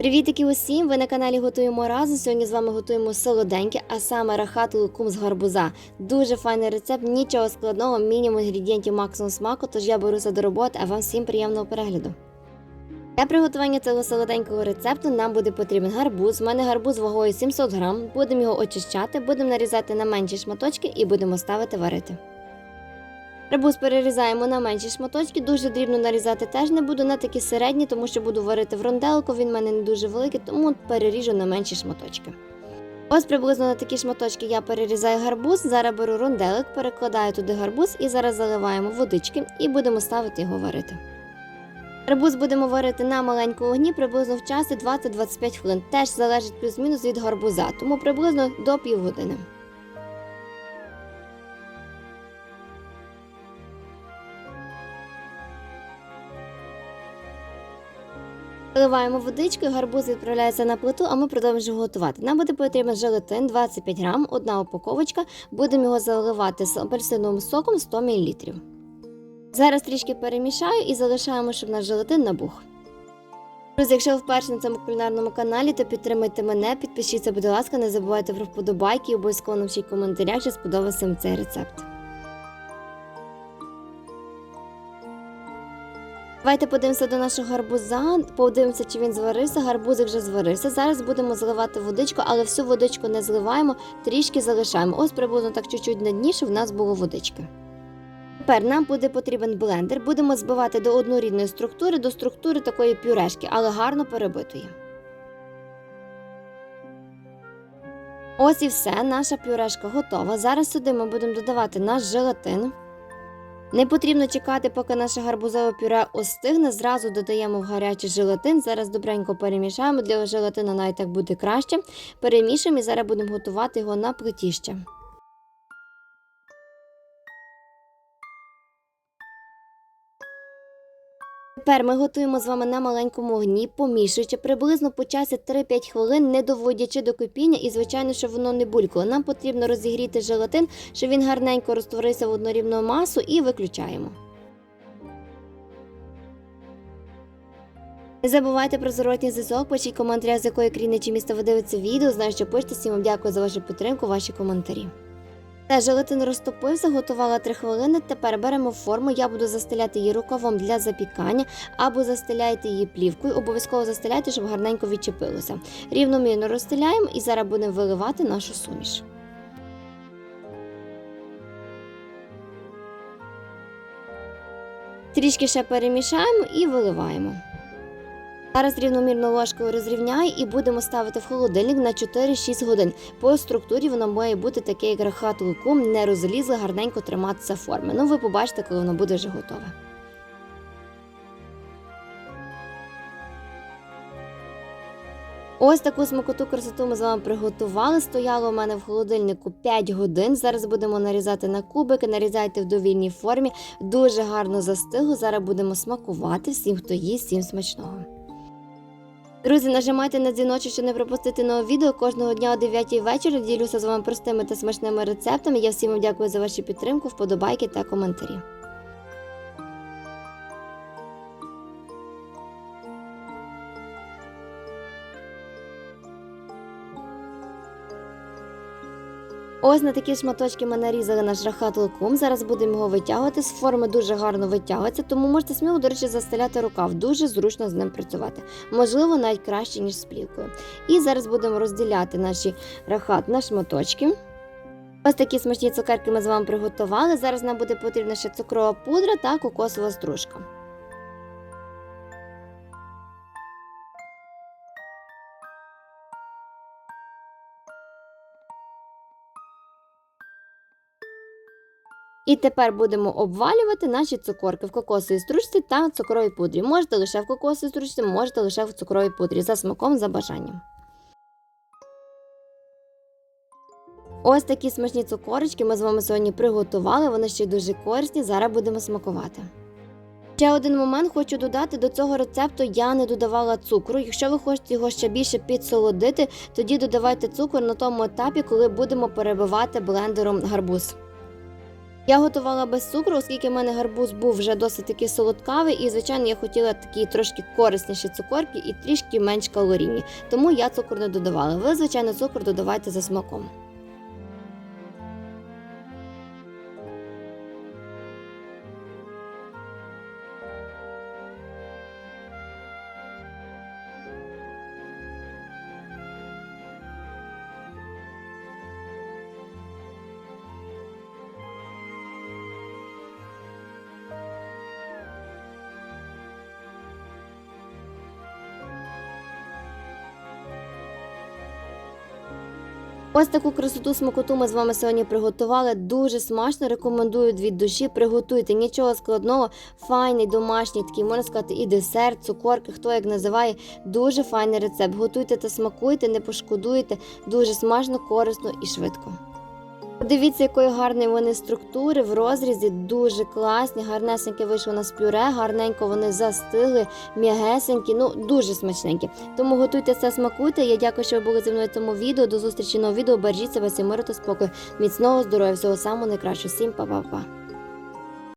Привітики усім! Ви на каналі Готуємо разом. Сьогодні з вами готуємо солоденьке, а саме рахат лукум з гарбуза. Дуже файний рецепт, нічого складного, мінімум інгредієнтів, максимум смаку. Тож я беруся до роботи, а вам всім приємного перегляду. Для приготування цього солоденького рецепту нам буде потрібен гарбуз. У мене гарбуз вагою 700 грам. Будемо його очищати, будемо нарізати на менші шматочки і будемо ставити варити. Гарбуз перерізаємо на менші шматочки, дуже дрібно нарізати теж не буду, на такі середні, тому що буду варити в ронделку, він в мене не дуже великий, тому переріжу на менші шматочки. Ось приблизно на такі шматочки я перерізаю гарбуз, зараз беру ронделик, перекладаю туди гарбуз і зараз заливаємо водички і будемо ставити його варити. Гарбуз будемо варити на маленькому огні приблизно в часі 20-25 хвилин. Теж залежить плюс-мінус від гарбуза, тому приблизно до півгодини. Заливаємо водичку, гарбуз відправляється на плиту, а ми продовжуємо готувати. Нам буде потрібен желатин 25 грам, одна упаковочка. Будемо його заливати з апельсиновим соком 100 мл. Зараз трішки перемішаю і залишаємо, щоб наш желатин набух. Друзі, якщо ви вперше на цьому кулінарному каналі, то підтримайте мене, підпишіться, будь ласка, не забувайте про вподобайки і обов'язково напишіть в коментарях, чи сподобався вам цей рецепт. Давайте подивимося до нашого гарбуза, подивимося, чи він зварився. Гарбузик вже зварився. Зараз будемо заливати водичку, але всю водичку не зливаємо, трішки залишаємо. Ось приблизно так чуть-чуть на дні, щоб в нас було водички. Тепер нам буде потрібен блендер. Будемо збивати до однорідної структури, до структури такої пюрешки, але гарно перебитої. Ось і все, наша пюрешка готова. Зараз сюди ми будемо додавати наш желатин. Не потрібно чекати, поки наше гарбузове пюре остигне. Зразу додаємо в гарячий желатин. Зараз добренько перемішаємо. Для желатина навіть так буде краще. Перемішуємо і зараз будемо готувати його на плиті Тепер ми готуємо з вами на маленькому огні, помішуючи приблизно по часі 3-5 хвилин, не доводячи до кипіння, і звичайно, щоб воно не булькало. Нам потрібно розігріти желатин, щоб він гарненько розтворився в однорівну масу, і виключаємо. Не забувайте про зворотній зв'язок, пишіть коментаря, з якої країни чи міста ви дивитеся відео. Знаю, що пишете. Всім вам дякую за вашу підтримку, ваші коментарі. Та желатин розтопився, готувала 3 хвилини. Тепер беремо форму. Я буду застеляти її рукавом для запікання, або застеляйте її плівкою. Обов'язково застеляйте, щоб гарненько відчепилося. Рівномірно розстеляємо і зараз будемо виливати нашу суміш. Трішки ще перемішаємо і виливаємо. Зараз рівномірно ложкою розрівняю і будемо ставити в холодильник на 4-6 годин. По структурі воно має бути таке, як рахат лукум, не розлізле, гарненько триматися форми. Ну, ви побачите, коли воно буде вже готове. Ось таку смакоту красоту ми з вами приготували. Стояло у мене в холодильнику 5 годин. Зараз будемо нарізати на кубики, нарізайте в довільній формі. Дуже гарно застигло. Зараз будемо смакувати всім, хто їсть, всім смачного. Друзі, нажимайте на дзвіночок, щоб не пропустити нове відео. Кожного дня о 9 вечора ділюся з вами простими та смачними рецептами. Я всім вам дякую за вашу підтримку, вподобайки та коментарі. Ось на такі шматочки ми нарізали наш рахат лукум. Зараз будемо його витягувати. З форми дуже гарно витягується, тому можете сміло, до речі, застеляти рукав. Дуже зручно з ним працювати. Можливо, навіть краще, ніж з плівкою. І зараз будемо розділяти наші рахат на шматочки. Ось такі смачні цукерки ми з вами приготували. Зараз нам буде потрібна ще цукрова пудра та кокосова стружка. І тепер будемо обвалювати наші цукорки в кокосовій стружці та цукровій пудрі. Можете лише в кокосовій стружці, можете лише в цукровій пудрі за смаком, за бажанням. Ось такі смачні цукорочки ми з вами сьогодні приготували. Вони ще й дуже корисні. Зараз будемо смакувати. Ще один момент хочу додати до цього рецепту я не додавала цукру. Якщо ви хочете його ще більше підсолодити, тоді додавайте цукор на тому етапі, коли будемо перебивати блендером гарбуз. Я готувала без цукру, оскільки в мене гарбуз був вже досить таки солодкавий, і звичайно я хотіла такі трошки корисніші цукорки і трішки менш калорійні. Тому я цукор не додавала. Ви, звичайно, цукор додавайте за смаком. Ось таку красоту смакоту ми з вами сьогодні приготували. Дуже смачно. Рекомендую від душі. Приготуйте нічого складного, файний, домашній, такий можна сказати, і десерт, цукорки, хто як називає. Дуже файний рецепт. Готуйте та смакуйте, не пошкодуйте. Дуже смачно, корисно і швидко. Подивіться, якої гарної вони структури в розрізі, дуже класні, гарнесеньке вийшло на пюре, гарненько вони застигли, м'ягесенькі, ну дуже смачненькі. Тому готуйте це, смакуйте. Я дякую, що ви були зі мною в цьому відео. До зустрічі нового відео. Бережіть себе, всім миру та спокою. Міцного здоров'я, всього самого найкращого. Всім па-па-па.